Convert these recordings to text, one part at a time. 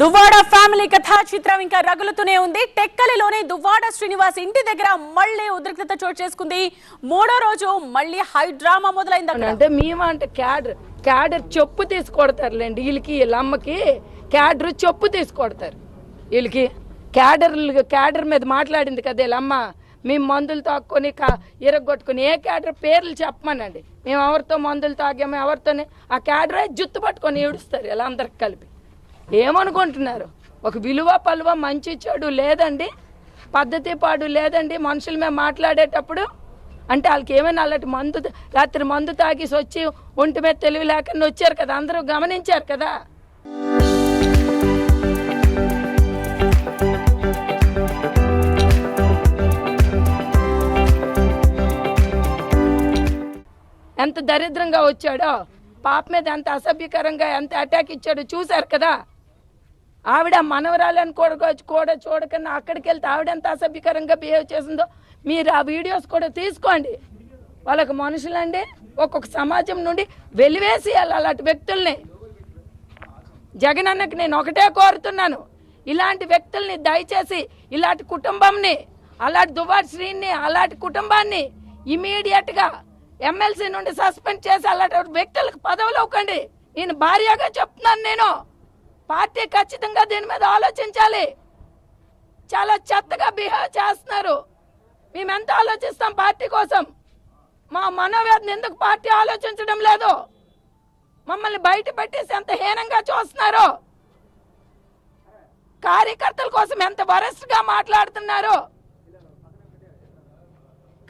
Duvvada family కథా చిత్రం ఇంకా రగులుతూనే ఉంది. టెక్కలిలోని దువ్వాడ శ్రీనివాస్ ఇంటి దగ్గర మళ్ళీ ఉద్రిక్తత చోటు చేసుకుంది. మూడో రోజు మళ్ళీ హై డ్రామా మొదలైంది అంటే మేము అంటే క్యాడర్ క్యాడర్ చెప్పు తీసుకొడతారులేండి వీళ్ళకి వీళ్ళ అమ్మకి. క్యాడర్ చెప్పు తీసుకొడతారు వీళ్ళకి. క్యాడర్ క్యాడర్ మీద మాట్లాడింది కదా వీళ్ళ అమ్మ. మేము మందులు తాక్కొని కా ఇరగొట్టుకుని ఏ క్యాడర్ పేర్లు చెప్పమనండి. మేము ఎవరితో మందులు తాగాము ఎవరితోనే ఆ క్యాడర్ జుత్తు పట్టుకొని ఏడుస్తారు ఇలా అందరికి కలిపి. ఏమనుకుంటున్నారు? ఒక విలువ పలువ మంచి చెడు లేదండి. పద్ధతి పాడు లేదండి. మనుషుల మీద మాట్లాడేటప్పుడు అంటే వాళ్ళకి ఏమైనా అలాంటి మందు రాత్రి మందు తాగేసి వచ్చి ఒంటి మీద తెలివి లేకుండా వచ్చారు కదా. అందరూ గమనించారు కదా. ఎంత దరిద్రంగా వచ్చాడో. పాప మీద ఎంత అసభ్యకరంగా ఎంత అటాక్ ఇచ్చాడో చూశారు కదా. ఆవిడ మనవరాలని కూడా కూడా చూడకన్నా అక్కడికి వెళ్తే ఆవిడ ఎంత అసభ్యకరంగా బిహేవ్ చేసిందో మీరు ఆ వీడియోస్ కూడా తీసుకోండి. వాళ్ళకి మనుషులండి ఒక్కొక్క సమాజం నుండి వెలివేసేయాలి అలాంటి వ్యక్తుల్ని. జగన్ అన్నకి నేను ఒకటే కోరుతున్నాను ఇలాంటి వ్యక్తుల్ని దయచేసి ఇలాంటి కుటుంబంని అలాంటి దువార్ శ్రీని అలాంటి కుటుంబాన్ని ఇమీడియట్గా ఎమ్మెల్సీ నుండి సస్పెండ్ చేసి అలాంటి వ్యక్తులకు పదవులు ఇవ్వకండి. నేను భార్యగా చెప్తున్నాను నేను. పార్టీ ఖచ్చితంగా దీని మీద ఆలోచించాలి. చాలా చెత్తగా బిహేవ్ చేస్తున్నారు. మేము ఎంత ఆలోచిస్తాం పార్టీ కోసం? మా మనోవేదన ఎందుకు పార్టీ ఆలోచించడం లేదు? మమ్మల్ని బయట పెట్టేసి ఎంత హీనంగా చూస్తున్నారు? కార్యకర్తల కోసం ఎంత వరస్ట్గా మాట్లాడుతున్నారు?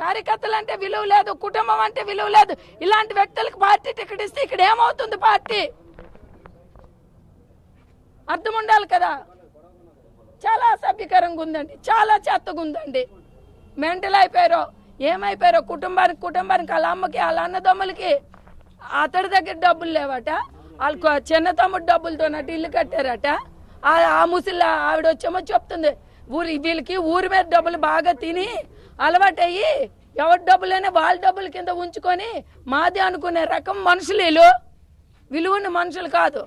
కార్యకర్తలు అంటే విలువ లేదు కుటుంబం అంటే విలువ లేదు. ఇలాంటి వ్యక్తులకు పార్టీ టికెట్ ఇస్తే ఇక్కడ ఏమవుతుంది పార్టీ? అర్థం ఉండాలి కదా. చాలా అసభ్యకరంగా ఉందండి. చాలా చెత్తగా ఉందండి. మెంటల్ అయిపోయారో ఏమైపోయారో కుటుంబానికి కుటుంబానికి వాళ్ళ అమ్మకి వాళ్ళ అన్నదమ్ములకి అతడి దగ్గర డబ్బులు లేవట. వాళ్ళకు చిన్న తమ్ముడు డబ్బులతోనట ఇల్లు కట్టారట. ఆ- ఆ ఆవిడ వచ్చేమో చెప్తుంది ఊరి వీళ్ళకి ఊరి మీద డబ్బులు బాగా తిని అలవాటయ్యి ఎవరి డబ్బులైనా వాళ్ళ డబ్బుల కింద ఉంచుకొని మాది అనుకునే రకం మనుషులు వీళ్ళు. విలువన్న మనుషులు కాదు.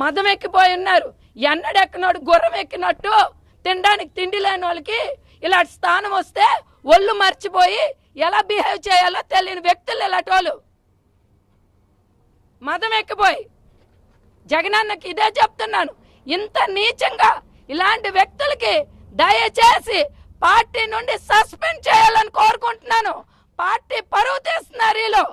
మదం ఎక్కిపోయి ఉన్నారు. ఎన్నడెక్కినాడు గుర్రం ఎక్కినట్టు తినడానికి తిండి లేని వాళ్ళకి ఇలాంటి స్థానం వస్తే ఒళ్ళు మర్చిపోయి ఎలా బిహేవ్ చేయాలో తెలియని వ్యక్తులు ఇలాంటి వాళ్ళు. మదం ఎక్కిపోయి జగనన్నకి ఇదే చెప్తున్నాను. ఇంత నీచంగా ఇలాంటి వ్యక్తులకి దయచేసి పార్టీ నుండి సస్పెండ్ చేయాలని కోరుకుంటున్నాను. పార్టీ పరువు తీస్తున్నారు వీళ్ళు